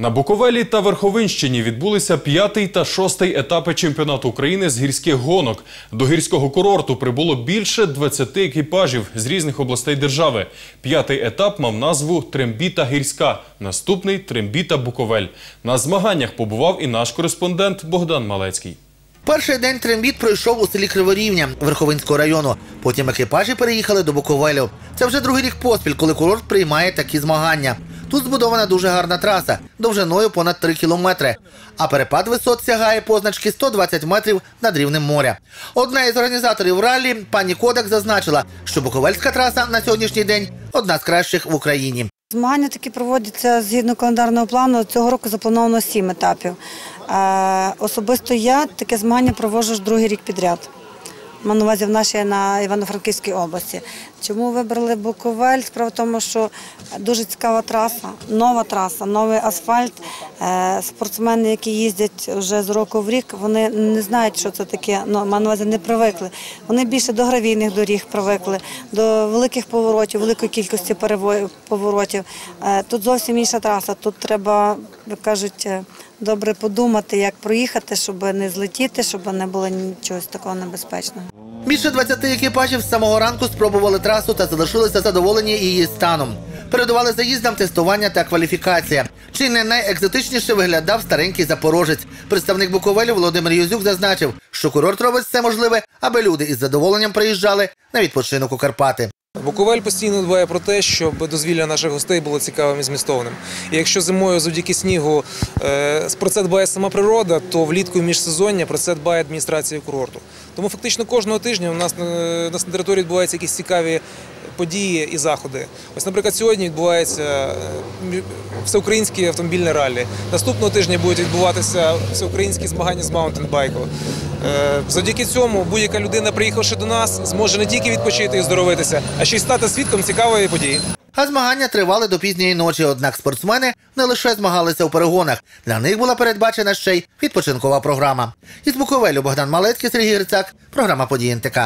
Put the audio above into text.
На Буковелі та Верховинщині відбулися п'ятий та шостий етапи чемпіонату України з гірських гонок. До гірського курорту прибуло більше 20 екіпажів з різних областей держави. П'ятий етап мав назву Трембіта Гірська. Наступний Трембіта Буковель. На змаганнях побував і наш кореспондент Богдан Малецький. Перший день трембіт пройшов у селі Криворівня Верховинського району. Потім екіпажі переїхали до Буковелю. Це вже другий рік поспіль, коли курорт приймає такі змагання. Тут збудована дуже гарна траса, довжиною понад 3 кілометри. А перепад висот сягає позначки 120 метрів над рівнем моря. Одна із організаторів раллі, пані Кодак, зазначила, що Буковельська траса на сьогоднішній день одна з кращих в Україні. Змагання такі проводяться згідно календарного плану. Цього року заплановано сім етапів. Особисто я таке змагання проводжу ж другий рік підряд. Маю на увазі в нашій на Івано-Франківській області. Чому вибрали Буковель? Справа в тому, що дуже цікава траса, нова траса, новий асфальт. Е, Спортсмени, які їздять вже з року в рік, вони не знають, що це таке. Ну, на увазі не привикли. Вони більше до гравійних доріг привикли, до великих поворотів, великої кількості поворотів. Е, Тут зовсім інша траса. Тут треба, як кажуть, е, добре подумати, як проїхати, щоб не злетіти, щоб не було нічого такого небезпечного. Більше 20 екіпажів з самого ранку спробували трасу та залишилися задоволені її станом. Передували заїздам тестування та кваліфікація. Чи не найекзотичніше виглядав старенький запорожець. Представник Буковелю Володимир Юзюк зазначив, що курорт робить все можливе, аби люди із задоволенням приїжджали на відпочинок у Карпати. Буковель постійно дбає про те, щоб дозвілля наших гостей було цікавим і змістовним. І якщо зимою завдяки снігу е, про це дбає сама природа, то влітку міжсезоння про це дбає адміністрація курорту. Тому фактично кожного тижня у нас на території відбуваються якісь цікаві події і заходи. Ось, наприклад, сьогодні відбувається е, всеукраїнське автомобільне раллі. Наступного тижня будуть відбуватися всеукраїнські змагання з маунтинбайку. Е, Завдяки цьому будь-яка людина, приїхавши до нас, зможе не тільки відпочити і здоровитися, а ще й стати свідком цікавої події. А змагання тривали до пізньої ночі. Однак спортсмени не лише змагалися у перегонах. Для них була передбачена ще й відпочинкова програма. Із Буковелю Богдан Малецький, Сергій Грицак. Програма події НТК.